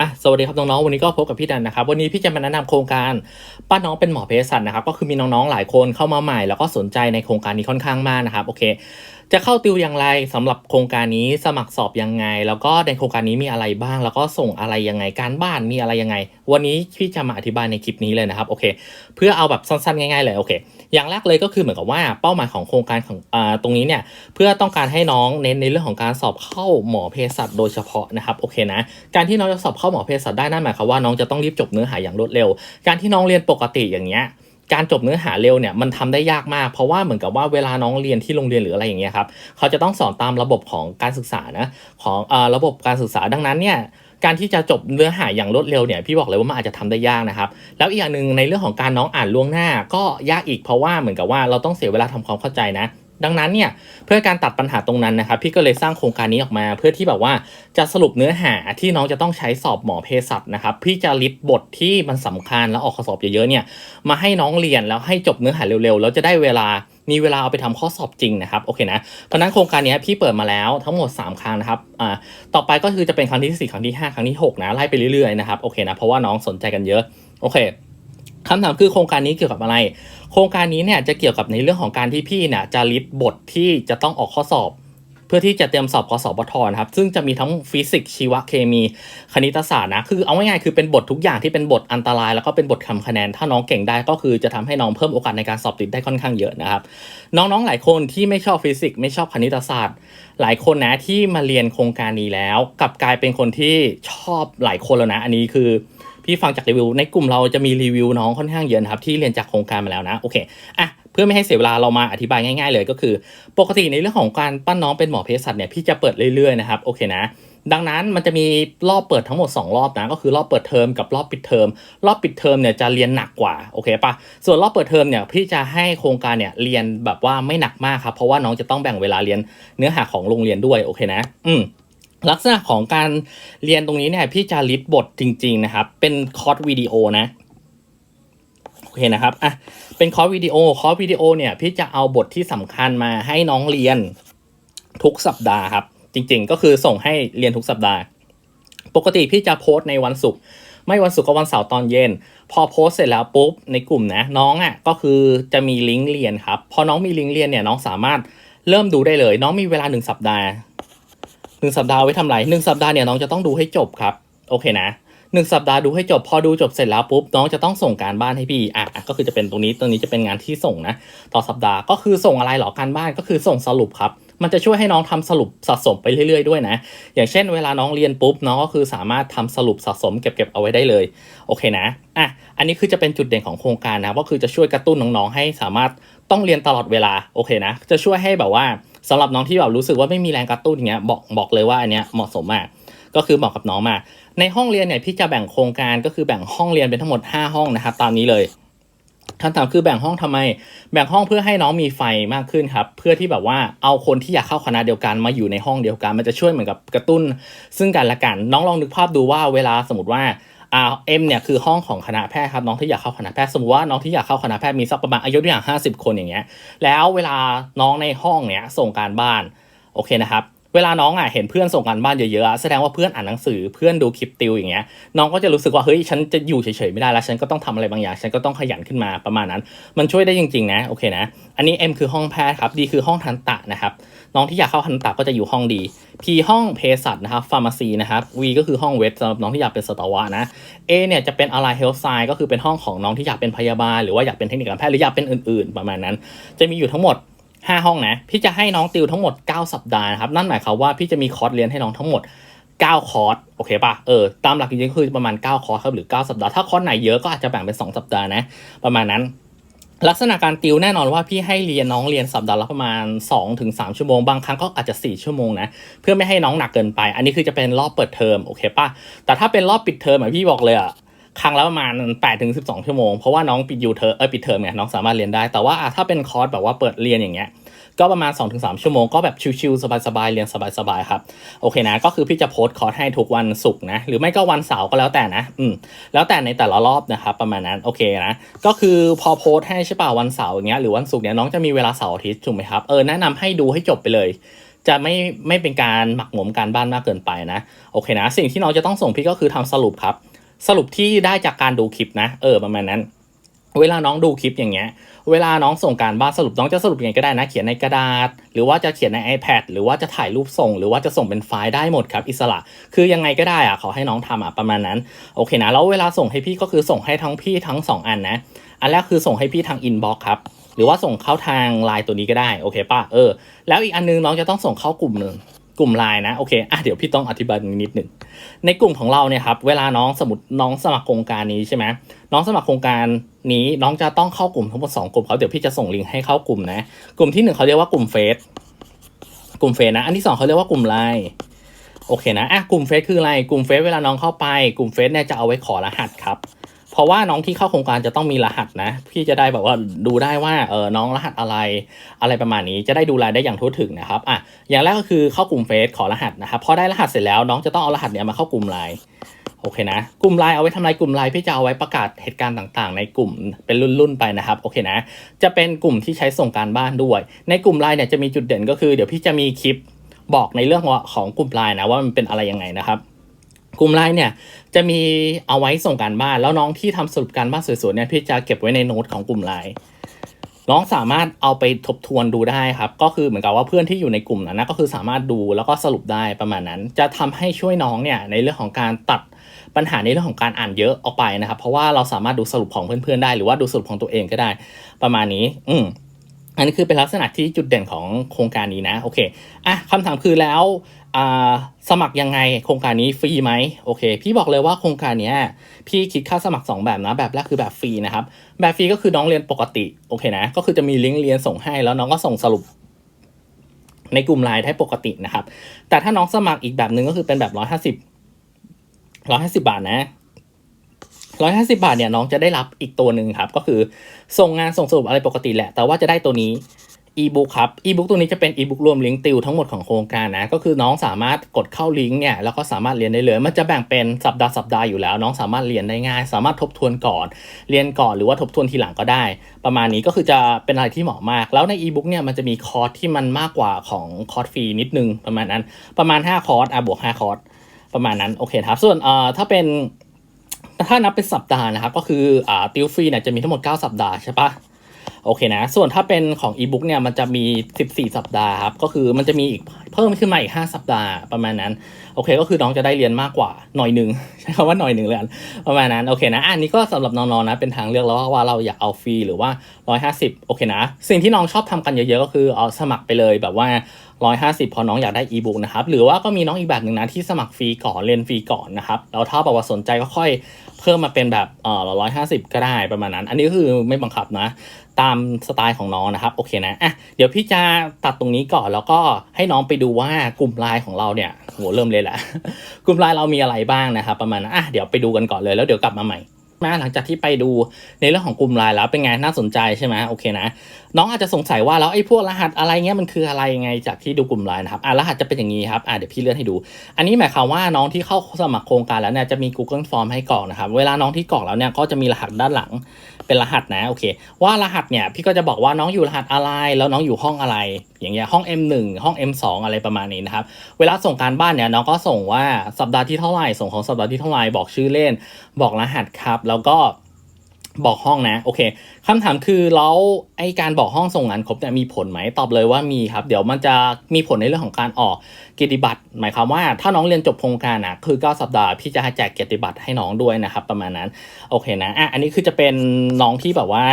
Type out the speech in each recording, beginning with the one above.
อะสวัสดีครับน้องๆวันนี้ก็พบกับพี่ดันนะครับวันนี้พี่จะมาแนะนำโครงการป้าน้องเป็นหมอเภสัชนะครับก็คือมีน้องๆหลายคนเข้ามาใหม่ แล้วก็สนใจในโครงการนี้ค่อนข้างมากนะครับโอเค จะเข้าติวอย่างไรสำหรับโครงการนี้สมัครสอบยังไง แล้วก็ในโครงการนี้มีอะไรบ้าง แล้วก็ส่งอะไรยังไงการบ้านมีอะไรยังไง วันนี้พี่จะมาอธิบายในคลิปนี้เลยนะครับโอเค เพื่อเอาแบบสั้นๆง่ายๆเลยโอเค อย่างแรกเลยก็คือเหมือนกับว่าเป้าหมายของโครงการของอ่าตรงนี้เนี่ยเพื่อต้องการให้น้องเน้นในเรื่องของการสอบเข้าหมอเภสัชโดยเฉพาะนะครับโอเคนะการที่น้องจะสอบเข้าหมอเภสัชได้นั่นหมายความว่าน้องจะต้องรีบจบเนื้อหาอย่างรวดเร็ว การที่น้องเรียนปกติอย่างเงี้ย การจบเนื้อหาเร็วเนี่ยมันทำได้ยากมาก เพราะว่าเหมือนกับว่าเวลาน้องเรียนที่โรงเรียนหรืออะไรอย่างเงี้ยครับเขาจะต้องสอนตามระบบของการศึกษานะของอ่อระบบการศึกษาดังนั้นเนี่ยการที่จะจบเนื้อหาอย่างรวดเร็วเนี่ยพี่บอกเลยว่ามันอาจจะทำได้ยากนะครับ แล้วอีกอย่างหนึ่งในเรื่องของการน้องอ่านล่วงหน้าก็ยากอีกเพราะว่าเหมือนกับว่าเราต้องเสียเวลาทำความเข้าใจนะ ดังนั้นเนี่ยเพื่อการตัดปัญหาตรงนั้นนะครับพี่ก็เลยสร้างโครงการนี้ออกมา เพื่อที่แบบว่าจะสรุปเนื้อหาที่น้องจะต้องใช้สอบหมอเภสัชนะครับพี่จะลิสต์บทที่มันสำคัญแล้วออกข้อสอบเยอะๆเนี่ยมาให้น้องเรียนแล้วให้จบเนื้อหาเร็วๆ แล้วจะได้เวลามีเวลาเอาไปทำข้อสอบจริงนะครับโอเคนะเพราะนั้นโครงการนี้พี่เปิดมาแล้วทั้งหมด 3 ครั้งนะครับอ่าต่อไปก็คือจะเป็นครั้งที่ 4 ครั้งที่ 5 ครั้งที่ 6 นะไล่ไปเรื่อยๆนะครับโอเคนะเพราะว่าน้องสนใจกันเยอะโอเค คำถามคือโครงการนี้เกี่ยวกับอะไร โครงการนี้เนี่ยจะเกี่ยวกับในเรื่องของการที่พี่เนี่ยจะลิสต์บทที่จะต้องออกข้อสอบ เพื่อที่จะเตรียมสอบกสบทนะครับ ซึ่งจะมีทั้งฟิสิกส์ชีวเคมี คณิตศาสตร์นะคือเอาง่ายๆคือเป็นบททุกอย่างที่เป็นบทอันตราย แล้วก็เป็นบททำคะแนน ถ้าน้องเก่งได้ก็คือจะทำให้น้องเพิ่มโอกาสในการสอบติดได้ค่อนข้างเยอะนะครับ น้องๆหลายคนที่ไม่ชอบฟิสิกส์ไม่ชอบคณิตศาสตร์ หลายคนนะที่มาเรียนโครงการนี้แล้วกลับกลายเป็นคนที่ชอบหลายคนแล้วนะ อันนี้คือ พี่ฟังจากรีวิว ในกลุ่มเราจะมีรีวิวน้องค่อนข้างเยอะนะครับที่เรียนจากโครงการมาแล้วนะโอเคอะเพื่อไม่ให้เสียเวลาเรามาอธิบายง่าย ๆ เลยก็คือ ปกติในเรื่องของการปั้นน้องเป็นหมอเภสัชเนี่ยพี่จะเปิดเรื่อยๆนะครับโอเคนะดังนั้นมันจะมีรอบเปิดทั้งหมด 2 รอบนะก็คือรอบเปิดเทอมกับรอบปิดเทอมรอบปิดเทอมเนี่ยจะเรียนหนักกว่าโอเคปะส่วนรอบเปิดเทอมเนี่ยพี่จะให้โครงการเนี่ยเรียนแบบว่าไม่หนักมากครับเพราะว่าน้องจะต้องแบ่งเวลาเรียนเนื้อหาของโรงเรียนด้วยโอเคนะ อืม ลักษณะของการเรียนตรงนี้เนี่ยพี่จะลิสต์บทจริง ๆ นะครับ เป็นคอร์สวิดีโอนะโอเคนะครับอะเป็นคอร์สวิดีโอคอร์สวิดีโอเนี่ยพี่จะเอาบทที่สำคัญมาให้น้องเรียนทุกสัปดาห์ครับ จริง ๆ ก็คือส่งให้เรียนทุกสัปดาห์ ปกติพี่จะโพสต์ในวันศุกร์ไม่วันศุกร์ก็วันเสาร์ตอนเย็น พอโพสเสร็จแล้วปุ๊บในกลุ่มนะน้องอะก็คือจะมีลิงก์เรียนครับ พอน้องมีลิงก์เรียนเนี่ยน้องสามารถเริ่มดูได้เลย น้องมีเวลาหนึ่งสัปดาห์ หนึ่งสัปดาห์ไว้ทำไรหนึ่งสัปดาห์เนี่ยน้องจะต้องดูให้จบครับ โอเคนะหนึ่งสัปดาห์ดูให้จบพอดูจบเสร็จแล้วปุ๊บน้องจะต้องส่งการบ้านให้พี่อะก็คือจะเป็นตรงนี้ตรงนี้จะเป็นงานที่ส่งนะ ต่อสัปดาห์ก็คือส่งอะไรหรอการบ้านก็คือส่งสรุปครับ มันจะช่วยให้น้องทำสรุปสะสมไปเรื่อยๆด้วยนะ อย่างเช่นเวลาน้องเรียนปุ๊บน้องก็คือสามารถทำสรุปสะสมเก็บๆเอาไว้ได้เลยโอเคนะอะอันนี้คือจะเป็นจุดเด่นของโครงการนะก็คือจะช่วยกระตุ้นน้องๆให้สามารถต้องเรียนตลอดเวลาโอเคนะ จะช่วยให้แบบว่า สำหรับน้องที่แบบรู้สึกว่าไม่มีแรงกระตุ้นอย่างเงี้ยบอกบอกเลยว่าอันเนี้ยเหมาะสมมาก ก็คือเหมาะกับน้องมาก ในห้องเรียนเนี่ยพี่จะแบ่งโครงการก็คือแบ่งห้องเรียนเป็นทั้งหมด 5 ห้องนะครับตามนี้เลยคำถามคือแบ่งห้องทำไม แบ่งห้องเพื่อให้น้องมีไฟมากขึ้นครับ เพื่อที่แบบว่าเอาคนที่อยากเข้าคณะเดียวกันมาอยู่ในห้องเดียวกัน มันจะช่วยเหมือนกับกระตุ้น ซึ่งกันและกัน น้องลองนึกภาพดูว่าเวลาสมมติว่า อ่าเอ็มเนี่ยคือห้องของคณะแพทย์ครับน้องที่อยากเข้าคณะแพทย์สมมติว่าน้องที่อยากเข้าคณะแพทย์มีสักประมาณอายุตัวอย่างห้าสิบคนอย่างเงี้ยแล้วเวลาน้องในห้องเนี้ยส่งการบ้านโอเคนะครับเวลาน้องอะเห็นเพื่อนส่งการบ้านเยอะๆอะแสดงว่าเพื่อนอ่านหนังสือเพื่อนดูคลิปติวอย่างเงี้ยน้องก็จะรู้สึกว่าเฮ้ยฉันจะอยู่เฉยๆไม่ได้แล้วฉันก็ต้องทำอะไรบางอย่างฉันก็ต้องขยันขึ้นมาประมาณนั้น มันช่วยได้จริงๆนะโอเคนะ อันนี้ M คือห้องแพทย์ครับ D คือห้องทันตะนะครับ น้องที่อยากเข้าทันตะก็จะอยู่ห้องดี P ห้องเภสัชนะครับฟาร์มาซีนะครับ V ก็คือห้องเวทสำหรับน้องที่อยากเป็นสตวะนะ A เนี่ยจะเป็นอะไรเฮลท์ไซก็คือเป็นห้องของน้องที่อยากเป็นพยาบาล หรือว่าอยากเป็นเทคนิคการแพทย์หรืออยากเป็นอื่นๆ ประมาณนั้น จะมีอยู่ทั้งหมด 5 ห้องนะพี่จะให้น้องติวทั้งหมด 9 สัปดาห์นะครับนั่นหมายความว่าพี่จะมีคอร์สเรียนให้น้องทั้งหมด9 คอร์สโอเคป่ะเออตามหลักจริงๆคือประมาณ 9 คอร์สครับหรือ 9 สัปดาห์ถ้าคอร์สไหนเยอะก็อาจจะแบ่งเป็น 2 สัปดาห์นะประมาณนั้น ลักษณะการติวแน่นอนว่าพี่ให้เรียนน้องเรียนสัปดาห์ละประมาณ 2-3 ชั่วโมง บางครั้งก็อาจจะ 4 ชั่วโมงนะ เพื่อไม่ให้น้องหนักเกินไป อันนี้คือจะเป็นรอบเปิดเทอมโอเคป่ะแต่ถ้าเป็นรอบปิดเทอมอะพี่บอกเลยอะครั้งละประมาณ8ถึง12 ชั่วโมง เพราะว่าน้องปิดยูเทอมเออปิดเทอมเนี่ยน้องสามารถเรียนได้ แต่ว่าถ้าเป็นคอร์สแบบว่าเปิดเรียนอย่างเงี้ย ก็ประมาณ 2-3 ชั่วโมงก็แบบชิวๆสบายๆเรียนสบายๆครับโอเคนะก็คือพี่จะโพสต์คอร์สให้ทุกวันศุกร์นะหรือไม่ก็วันเสาร์ก็แล้วแต่นะอืมแล้วแต่ในแต่ละรอบนะครับประมาณนั้นโอเคนะก็คือพอโพสต์ให้ใช่ป่ะวันเสาร์อย่างเงี้ยหรือวันศุกร์เนี่ยน้องจะมีเวลาเสาร์อาทิตย์ถูกไหมครับเออแนะนำให้ดูให้จบไปเลยจะไม่ไม่เป็นการหมักหมมการบ้านมากเกินไปนะโอเคนะ สิ่งที่น้องจะต้องส่งพี่ก็คือทำสรุปครับ สรุปที่ได้จากการดูคลิปนะ เออประมาณนั้น เวลาน้องดูคลิปอย่างเงี้ย เวลาน้องส่งการบ้านสรุปน้องจะสรุปยังไงก็ได้นะ เขียนในกระดาษ หรือว่าจะเขียนใน iPad หรือว่าจะถ่ายรูปส่ง หรือว่าจะส่งเป็นไฟล์ได้หมดครับ อิสระ คือยังไงก็ได้อะขอให้น้องทำอะประมาณนั้น โอเคนะ แล้วเวลาส่งให้พี่ก็คือส่งให้ทั้งพี่ทั้งสองอันนะ อันแรกคือส่งให้พี่ทางอินบ็อกครับ หรือว่าส่งเข้าทางไลน์ตัวนี้ก็ได้ โอเคป่ะ เออ แล้วอีกอันนึงน้องจะต้องส่งเข้ากลุ่มหนึ่ง กลุ่มไลน์นะโอเคอะเดี๋ยวพี่ต้องอธิบายนิดหนึ่งในกลุ่มของเราเนี่ยครับเวลาน้องสมมติน้องสมัครโครงการนี้ใช่ไหมน้องสมัครโครงการนี้น้องจะต้องเข้ากลุ่มทั้งหมดสองกลุ่มเขาเดี๋ยวพี่จะส่งลิงก์ให้เข้ากลุ่มนะกลุ่มที่หนึ่งเขาเรียกว่ากลุ่มเฟซกลุ่มเฟซนะอันที่สองเขาเรียกว่ากลุ่มไลน์โอเคนะอะกลุ่มเฟซคืออะไรกลุ่มเฟซเวลาน้องเข้าไป กลุ่มเฟซเนี่ยจะเอาไว้ขอรหัสครับ ราะว่าน้องที่เข้าโครงการจะต้องมีรหัสนะ พี่จะได้แบบว่าดูได้ว่าเออน้องรหัสอะไรอะไรประมาณนี้จะได้ดูแลได้อย่างทั่วถึงนะครับอะอย่างแรกก็คือเข้ากลุ่มเฟซขอรหัสนะครับพอได้รหัสเสร็จแล้วน้องจะต้องเอารหัสเนี้ยมาเข้ากลุ่มไลน์โอเคนะ กลุ่มไลน์เอาไว้ทำอะไรกลุ่มไลน์พี่จะเอาไว้ประกาศเหตุการณ์ต่างๆ ในกลุ่มเป็นรุ่นๆไปนะครับโอเคนะ จะเป็นกลุ่มที่ใช้ส่งการบ้านด้วย ในกลุ่มไลน์เนี่ยจะมีจุดเด่นก็คือเดี๋ยวพี่จะมีคลิปบอกในเรื่องของกลุ่มไลน์นะว่ามันเป็นอะไรยังไงนะครับ กลุ่มไลน์เนี่ยจะมีเอาไว้ส่งการบ้าน แล้วน้องที่ทำสรุปการบ้านสวยๆเนี่ยพี่จะเก็บไว้ในโน้ตของกลุ่มไลน์น้องสามารถเอาไปทบทวนดูได้ครับ ก็คือเหมือนกับว่าเพื่อนที่อยู่ในกลุ่มนั้นนะก็คือสามารถดูแล้วก็สรุปได้ประมาณนั้น จะทำให้ช่วยน้องเนี่ยในเรื่องของการตัดปัญหาในเรื่องของการอ่านเยอะออกไปนะครับ เพราะว่าเราสามารถดูสรุปของเพื่อนๆได้ หรือว่าดูสรุปของตัวเองก็ได้ ประมาณนี้ อืม อันนี้คือเป็นลักษณะที่จุดเด่นของโครงการนี้นะโอเคอะคำถามคือแล้วสมัครยังไงโครงการนี้ฟรีไหมโอเค พี่บอกเลยว่าโครงการนี้พี่คิดค่าสมัคร 2 แบบนะแบบแรกคือแบบฟรีนะครับแบบฟรีก็คือน้องเรียนปกติโอเคนะก็คือจะมีลิงก์เรียนส่งให้แล้วน้องก็ส่งสรุป ในกลุ่มไลน์ได้ปกตินะครับแต่ถ้าน้องสมัครอีกแบบหนึ่งก็คือเป็นแบบร้อยห้าสิบร้อยห้าสิบาทนะ ร้อยห้าสิบาทเนี่ยน้องจะได้รับอีกตัวหนึ่งครับ ก็คือส่งงานส่งสรุปอะไรปกติแหละ แต่ว่าจะได้ตัวนี้อีบุ๊กครับอีบุ๊กตัวนี้จะเป็นอีบุ๊กรวมลิงก์ติวทั้งหมดของโครงการนะ ก็คือน้องสามารถกดเข้าลิงก์เนี่ยแล้วก็สามารถเรียนได้เลย มันจะแบ่งเป็นสัปดาห์สัปดาห์อยู่แล้ว น้องสามารถเรียนได้ง่าย สามารถทบทวนก่อน เรียนก่อนหรือว่าทบทวนทีหลังก็ได้ ประมาณนี้ก็คือจะเป็นอะไรที่เหมาะมาก แล้วในอีบุ๊กเนี่ยมันจะมีคอร์สที่มันมากกว่าของคอร์สฟรีนิดนึงประมาณนั้น ประมาณ 5 คอร์สอะบวก5คอร์สประมาณนั้นโอเคครับส่วนเอ่อถ้าเป็น ถ้านับเป็นสัปดาห์นะครับ ก็คืออ่าติวฟรีเนี่ยจะมีทั้งหมด 9 สัปดาห์ใช่ปะโอเคนะ ส่วนถ้าเป็นของอีบุ๊กเนี่ยมันจะมี 14 สัปดาห์ครับ ก็คือมันจะมีอีกเพิ่มขึ้นมาอีก 5 สัปดาห์ประมาณนั้น โอเค ก็คือน้องจะได้เรียนมากกว่าหน่อยหนึ่งใช้คำว่าหน่อยหนึ่งเลยนประมาณนั้น โอเคนะ อันนี้ก็สำหรับน้องๆนะ เป็นทางเลือกแล้วว่าเราอยากเอาฟรีหรือว่า 150 โอเคนะ สิ่งที่น้องชอบทำกันเยอะๆ ก็คือเอาสมัครไปเลยแบบว่า150 พอน้องอยากได้อีบุ๊กนะครับ หรือว่าก็มีน้องอีกแบบหนึ่งนะที่สมัครฟรีก่อนเรียนฟรีก่อนนะครับ แล้วถ้าแบบว่าสนใจก็ค่อย เพิ่มมาเป็นแบบเอ่อร้อยห้าสิบก็ได้ประมาณนั้น อันนี้ก็คือไม่บังคับนะ ตามสไตล์ของน้องนะครับ โอเคนะอะเดี๋ยวพี่จะตัดตรงนี้ก่อนแล้วก็ให้น้องไปดูว่ากลุ่มไลน์ของเราเนี่ยโหเริ่มเลยแหละ กลุ่มไลน์เรามีอะไรบ้างนะครับประมาณนั้นอะเดี๋ยวไปดูกันก่อนเลยแล้วเดี๋ยวกลับมาใหม่ มาหลังจากที่ไปดูในเรื่องของกลุ่มไลน์แล้วเป็นไงน่าสนใจใช่ไหมโอเคนะน้องอาจจะสงสัยว่าแล้วไอ้พวกรหัสอะไรเงี้ยมันคืออะไรยังไงจากที่ดูกลุ่มไลน์นะครับอะรหัสจะเป็นอย่างนี้ครับอะเดี๋ยวพี่เลื่อนให้ดู อันนี้หมายความว่าน้องที่เข้าสมัครโครงการแล้วเนี่ยจะมี Google Form ให้กรอกนะครับเวลาน้องที่กรอกแล้วเนี่ยก็จะมีรหัสด้านหลังเป็นรหัสนะโอเค ว่ารหัสเนี่ยพี่ก็จะบอกว่าน้องอยู่รหัสอะไร แล้วน้องอยู่ห้องอะไร อย่างเงี้ยห้อง M1 ห้อง M2 อะไรประมาณนี้นะครับเวลาส่งการบ้านเนี่ยน้องก็ส่งว่าสัปดาห์ที่เท่าไหร่ส่งของสัปดาห์ที่เท่าไหร่บอกชื่อเล่น บอกรหัสครับแล้วก็บอกห้องนะโอเคคำถามคือแล้วไอการบอกห้องส่งงานครบเนี่ยมีผลไหมตอบเลยว่ามีครับ เดี๋ยวมันจะมีผลในเรื่องของการออกเกียรติบัตรหมายความว่าถ้าน้องเรียนจบโครงการอะคือ 9 สัปดาห์พี่จะแจกเกียรติบัตรให้น้องด้วยนะครับ ประมาณนั้นโอเคนะอะอันนี้คือจะเป็นน้องที่แบบว่า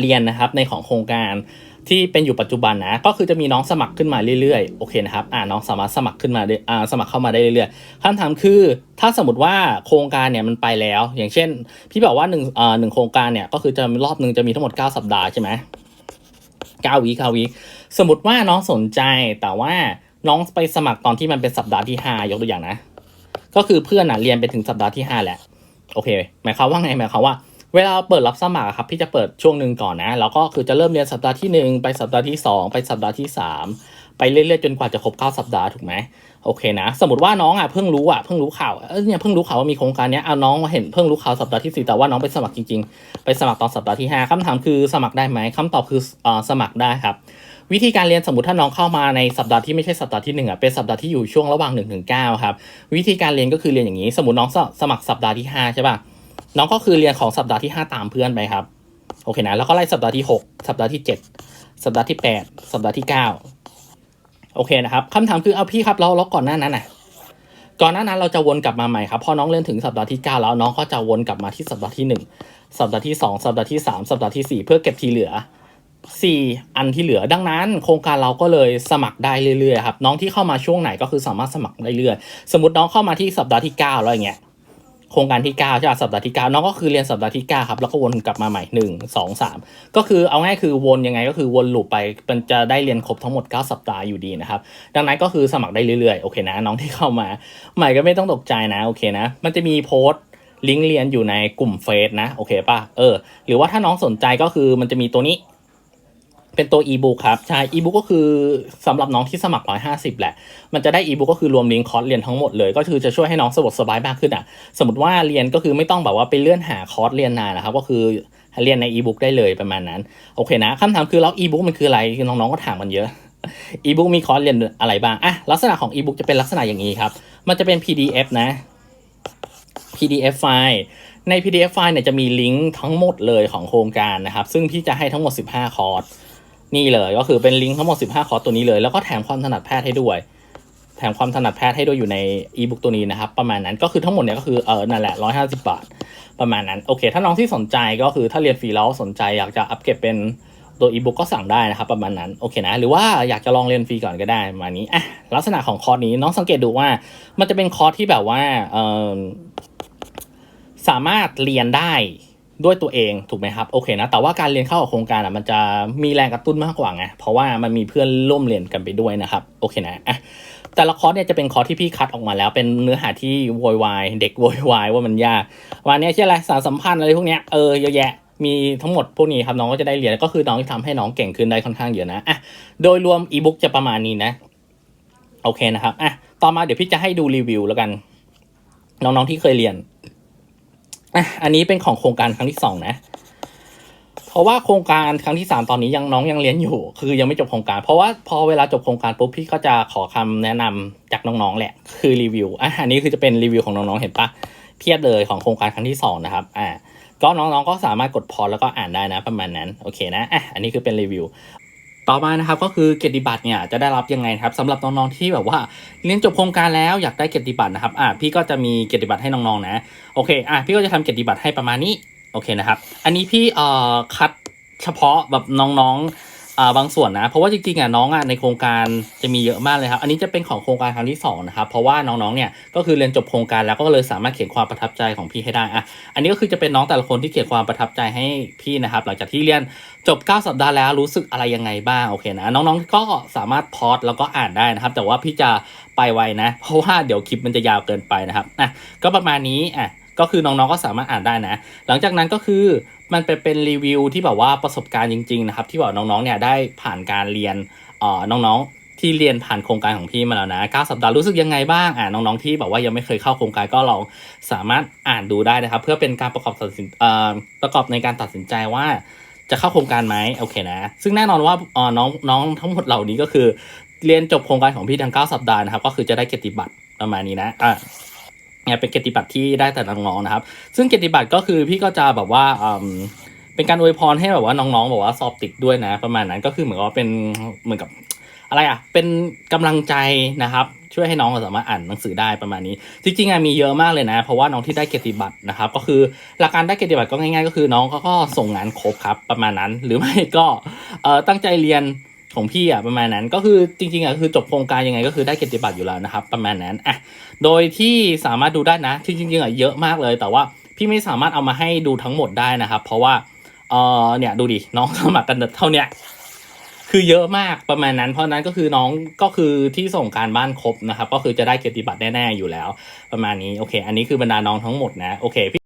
เรียนนะครับในของโครงการ ที่เป็นอยู่ปัจจุบันนะ ก็คือจะมีน้องสมัครขึ้นมาเรื่อยๆ โอเคนะครับ อ่าน้องสามารถสมัครขึ้นมาได้อ่าสมัครเข้ามาได้เรื่อยๆคำถามคือ ถ้าสมมติว่าโครงการเนี่ยมันไปแล้ว อย่างเช่น พี่บอกว่าหนึ่งอ่าหนึ่งโครงการเนี่ย ก็คือจะรอบหนึ่งจะมีทั้งหมด 9 สัปดาห์ใช่ไหมเก้าวีเก้าวีสมมติว่าน้องสนใจ แต่ว่าน้องไปสมัครตอนที่มันเป็นสัปดาห์ที่ห้ายกตัวอย่างนะ ก็คือเพื่อนอะเรียนไปถึงสัปดาห์ที่ห้าแหละ โอเค หมายความว่าไง หมายความว่า เวลาเปิดรับสมัครครับพี่จะเปิดช่วงหนึ่งก่อนนะแล้วก็คือจะเริ่มเรียนสัปดาห์ที่หนึ่งไปสัปดาห์ที่สองไปสัปดาห์ที่สามไปเรื่อยๆจนกว่าจะครบเก้าสัปดาห์ถูกไหมโอเคนะ สมมติว่าน้องอะเพิ่งรู้อะเพิ่งรู้ข่าวเออเนี่ยเพิ่งรู้ข่าวว่ามีโครงการเนี้ยเอาน้องมาเห็นเพิ่งรู้ข่าวสัปดาห์ที่สี่แต่ว่าน้องไปสมัครจริงๆ ไปสมัครตอนสัปดาห์ที่ห้าคำถามคือสมัครได้ไหมคำตอบคืออ่าสมัครได้ครับ วิธีการเรียนสมมติถ้าน้องเข้ามาในสัปดาห์ที่ไม่ใช่สัปดาห์ที่หนึ่งอะเป็นสัปดาห์ที่อยู่ช่วงระหว่าง1นถึงเครับวิธีการเรียนก็คือเรียนอย่างนี้ สมมติน้องสมัครสัปดาห์ที่5ใช่ป่ะ น้องก็คือเรียนของสัปดาห์ที่ 5 ตามเพื่อนไปครับ โอเคนะ แล้วก็ไล่สัปดาห์ที่ 6 สัปดาห์ที่ 7 สัปดาห์ที่ 8 สัปดาห์ที่ 9 โอเคนะครับคำถามคือเอาพี่ครับแล้วแล้วก่อนหน้านั้นน่ะก่อนหน้านั้นเราจะวนกลับมาใหม่ครับพอน้องเรียนถึงสัปดาห์ที่ 9 แล้วน้องก็จะวนกลับมาที่สัปดาห์ที่ 1 สัปดาห์ที่ 2 สัปดาห์ที่ 3 สัปดาห์ที่ 4 เพื่อเก็บทีเหลือ 4 อันที่เหลือดังนั้น โครงการเราก็เลยสมัครได้เรื่อยๆครับน้องที่เข้ามาช่วงไหนก็คือสามารถสมัครได้เรื่อยสมมติน้องเข้ามาที่สัปดาห์ที่ 9 แล้วอย่างเงี้ย ครงการที่9ใช่ไหมสัปดาห์ที่ 9 น้องก็คือเรียนสัปดาห์ที่9ครับแล้วก็วนกลับมาใหม่ 1 2 3 ก็คือเอาง่ายคือวนยังไงก็คือวนลูปไปมันจะได้เรียนครบทั้งหมด 9 สัปดาห์อยู่ดีนะครับดังนั้นก็คือสมัครได้เรื่อยๆโอเคนะ น้องที่เข้ามา ใหม่ก็ไม่ต้องตกใจนะโอเคนะ มันจะมีโพสต์ลิงก์เรียนอยู่ในกลุ่มเฟซนะโอเคป่ะเออหรือว่าถ้าน้องสนใจก็คือมันจะมีตัวนี้ เป็นตัว e-book ครับ ใช่ e-book ก็คือสำหรับน้องที่สมัคร 150 แหละ มันจะได้ e-book ก็คือรวมลิงก์คอร์สเรียนทั้งหมดเลย ก็คือจะช่วยให้น้องสะดวกสบายมากขึ้นอะ สมมติว่าเรียนก็คือไม่ต้องแบบว่าไปเลื่อนหาคอร์สเรียนนานนะครับ ก็คือเรียนใน e-book ได้เลยประมาณนั้น โอเคนะคำถามคือแล้ว e-book มันคืออะไร คือน้องๆก็ถามกันเยอะ e-book มีคอร์สเรียนอะไรบ้าง อะ ลักษณะของ e-book จะเป็นลักษณะอย่างนี้ครับ มันจะเป็น PDF นะ PDF ไฟล์ใน PDF ไฟล์เนี่ยจะมีลิงก์ทั้งหมดเลยของโครงการนะครับ ซึ่งพี่จะให้ทั้งหมด 15 คอร์ส นี่เลยก็คือเป็นลิงก์ทั้งหมด 15 คอร์สตัวนี้เลย แล้วก็แถมความถนัดแพทย์ให้ด้วย แถมความถนัดแพทย์ให้ด้วยอยู่ในอีบุ๊กตัวนี้นะครับ ประมาณนั้นก็คือทั้งหมดเนี่ยก็คือเออนั่นแหละ 150 บาท ประมาณนั้น โอเค ถ้าน้องที่สนใจก็คือถ้าเรียนฟรีแล้วสนใจอยากจะอัปเกรดเป็นตัวอีบุ๊กก็สั่งได้นะครับ ประมาณนั้นโอเคนะ หรือว่าอยากจะลองเรียนฟรีก่อนก็ได้ประมาณนี้อะลักษณะของคอร์สนี้น้องสังเกตดูว่ามันจะเป็นคอร์สที่แบบว่าเออสามารถเรียนได้ ด้วยตัวเองถูกไหมครับโอเคนะแต่ว่าการเรียนเข้ากับโครงการอะมันจะมีแรงกระตุ้นมากกว่าไงเพราะว่ามันมีเพื่อนร่วมเรียนกันไปด้วยนะครับโอเคนะอะแต่ละคอร์สเนี่ยจะเป็นคอร์สที่พี่คัดออกมาแล้วเป็นเนื้อหาที่โวยวายเด็กโวยวายว่ามันยากวันนี้ใช่อะไรสารสัมพันธ์อะไรพวกเนี้ยเออเยอะแยะมีทั้งหมดพวกนี้ครับน้องก็จะได้เรียนก็คือน้องที่ทำให้น้องเก่งขึ้นได้ค่อนข้างเยอะนะอะโดยรวมอีบุ๊กจะประมาณนี้นะโอเคนะครับอะต่อมาเดี๋ยวพี่จะให้ดูรีวิวแล้วกัน น้องๆที่เคยเรียน อะอันนี้เป็นของโครงการครั้งที่สองนะ เพราะว่าโครงการครั้งที่สามตอนนี้ยังน้องยังเรียนอยู่ คือยังไม่จบโครงการ เพราะว่าพอเวลาจบโครงการปุ๊บพี่ก็จะขอคำแนะนำจากน้องๆแหละ คือรีวิวอะอันนี้คือจะเป็นรีวิวของน้องๆเห็นปะเพียบเลยของโครงการครั้งที่สองนะครับอ่าก็น้องๆก็สามารถกดพอแล้วก็อ่านได้นะประมาณนั้นโอเคนะอะอันนี้คือเป็นรีวิว ต่อมานะครับก็คือเกียรติบัตรเนี่ยจะได้รับยังไงนะครับสำหรับน้องๆที่แบบว่าเรียนจบโครงการแล้วอยากได้เกียรติบัตรนะครับอะพี่ก็จะมีเกียรติบัตรให้น้องๆนะโอเคอะพี่ก็จะทำเกียรติบัตรให้ประมาณนี้โอเคนะครับ อันนี้พี่เอ่อคัดเฉพาะแบบน้องๆ อ่าบางส่วนนะ เพราะว่าจริงๆอะน้องอะในโครงการจะมีเยอะมากเลยครับ อันนี้จะเป็นของโครงการครั้งที่สองนะครับ เพราะว่าน้องๆเนี่ยก็คือเรียนจบโครงการแล้วก็เลยสามารถเขียนความประทับใจของพี่ให้ได้อะอันนี้ก็คือจะเป็นน้องแต่ละคนที่เขียนความประทับใจให้พี่นะครับ หลังจากที่เรียนจบ 9 สัปดาห์แล้วรู้สึกอะไรยังไงบ้างโอเคนะน้องๆก็สามารถพอดแล้วก็อ่านได้นะครับ แต่ว่าพี่จะไปไวนะ เพราะว่าเดี๋ยวคลิปมันจะยาวเกินไปนะครับอะก็ประมาณนี้อะ ก็คือน้องๆก็สามารถอ่านได้นะ หลังจากนั้นก็คือมันเป็นเป็นรีวิวที่แบบว่าประสบการณ์จริงๆนะครับที่แบบน้องๆเนี่ยได้ผ่านการเรียนเอ่อน้องๆที่เรียนผ่านโครงการของพี่มาแล้วนะ9สัปดาห์รู้สึกยังไงบ้างอ่าน้องๆที่แบบว่ายังไม่เคยเข้าโครงการก็ลองสามารถอ่านดูได้นะครับ เพื่อเป็นการประกอบตัดสินเอ่อประกอบในการตัดสินใจว่าจะเข้าโครงการไหมโอเคนะ ซึ่งแน่นอนว่าเอ่อน้องน้องทั้งหมดเหล่านี้ก็คือ เรียนจบโครงการของพี่ทั้ง9สัปดาห์นะครับก็คือจะได้เกียรติบัตรประมาณนี้นะอ่า เนี่ยเป็นเกียรติบัตรที่ได้แต่น้องๆนะครับ ซึ่งเกียรติบัตรก็คือพี่ก็จะแบบว่าเป็นการอวยพรให้แบบว่าน้องๆแบบว่าสอบติดด้วยนะ ประมาณนั้นก็คือเหมือนว่าเป็นเหมือนกับอะไรอะ เป็นกำลังใจนะครับช่วยให้น้องสามารถอ่านหนังสือได้ประมาณนี้ จริงๆมีเยอะมากเลยนะ เพราะว่าน้องที่ได้เกียรติบัตรนะครับ ก็คือหลักการได้เกียรติบัตรก็ง่ายๆ ก็คือน้องเขาก็ส่งงานครบครับประมาณนั้น หรือไม่ก็ตั้งใจเรียน ของพี่อะประมาณนั้นก็คือจริงๆอะคือจบโครงการยังไงก็คือได้เกียรติบัตรอยู่แล้วนะครับ ประมาณนั้นอะโดยที่สามารถดูได้นะจริงๆอะเยอะมากเลย แต่ว่าพี่ไม่สามารถเอามาให้ดูทั้งหมดได้นะครับ เพราะว่าเออเนี่ยดูดิน้องสมัครกันเท่าเนี้ยคือเยอะมากประมาณนั้น เพราะฉะนั้นก็คือน้องก็คือที่ส่งการบ้านครบนะครับ ก็คือจะได้เกียรติบัตรแน่ๆอยู่แล้ว ประมาณนี้โอเค อันนี้คือบรรดาน้องทั้งหมดนะโอเคพี่